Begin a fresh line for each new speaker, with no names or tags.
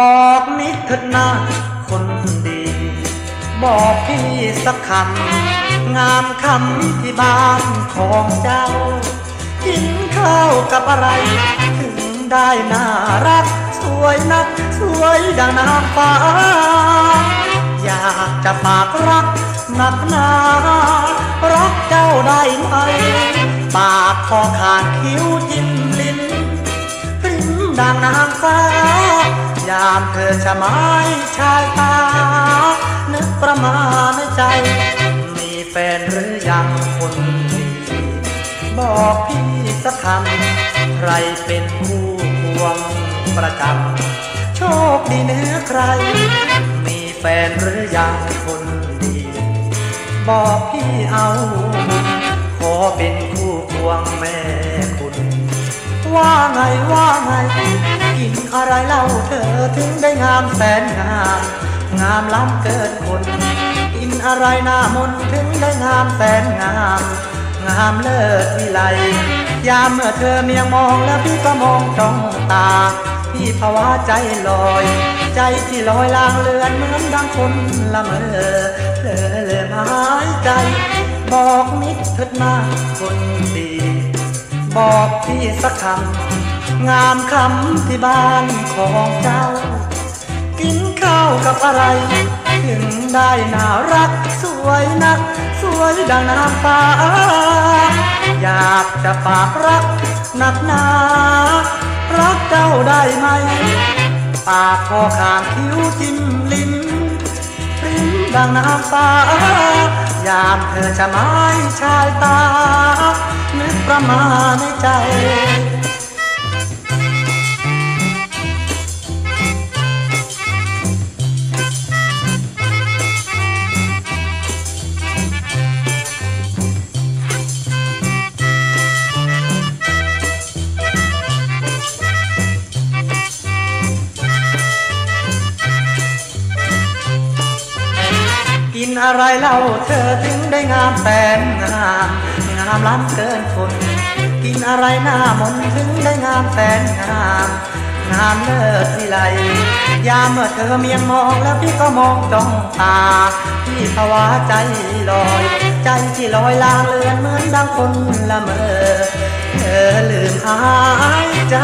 บอกนิดเถิดนะคนดี บอกพี่สักคำงามคำที่บ้านของเจ้า กินข้าวกับอะไร ถึงได้น่ารัก สวยนัก สวยดังน้ำฟ้า อยากจะฝากรักหนักหนา รักเจ้าได้ไหม ปากคอขาดคิ้วจิ้มลิ้นริ้มดังนางฟ้า ยามเธอชะไม้ชายตา นึกประมาณในใจ มีแฟนหรือยังคนดีบอกพี่สักคำ ใครเป็นคู่ควงประจำโชคดีเนื้อใคร มีแฟนหรือยังคนดี บอกพี่เอา ขอเป็นคู่ควงแม่คุณ ว่าไงว่าไง กินอะไรเล่าเธอถึงได้งามแสนงาม งามล้ำเกินคน กินอะไรหน้ามนถึงได้งามแสนงาม งามเลิศวิไลยามเมื่อเธอเมียงมองแล้วพี่ก็มองจ้องตา พี่ภาวะใจลอย ใจที่ลอยลางเลือนเหมือนดังคนละเมอเธอเลยหายใจ บอกนิดเถิดนาคนดี บอกพี่สักคำงามคำที่บ้านของเจ้า กินข้าวกับอะไร ถึงได้น่ารักสวยนัก สวยดังน้ำฟ้าอยากจะฝากรักหนักหนา รักเจ้าได้ไหม ปากคอขาดคิ้วจิ้มลิ้นปริ้นดังน้ำตายามเธอจะไม้ชายตานึกประมาณในใจ อะไรเล่าเธอถึงได้งามแสนงามงามล้ำเกินคน กินอะไรหน้ามนถึงได้งามแสนงามงามเลิศวิไลยามเมื่อเธอเมียงมองแล้วพี่ก็มองจ้องตาพี่ภาวะใจลอย ใจที่ลอยลางเลือนเหมือนดังคนละเมอเธอลืมหายใจ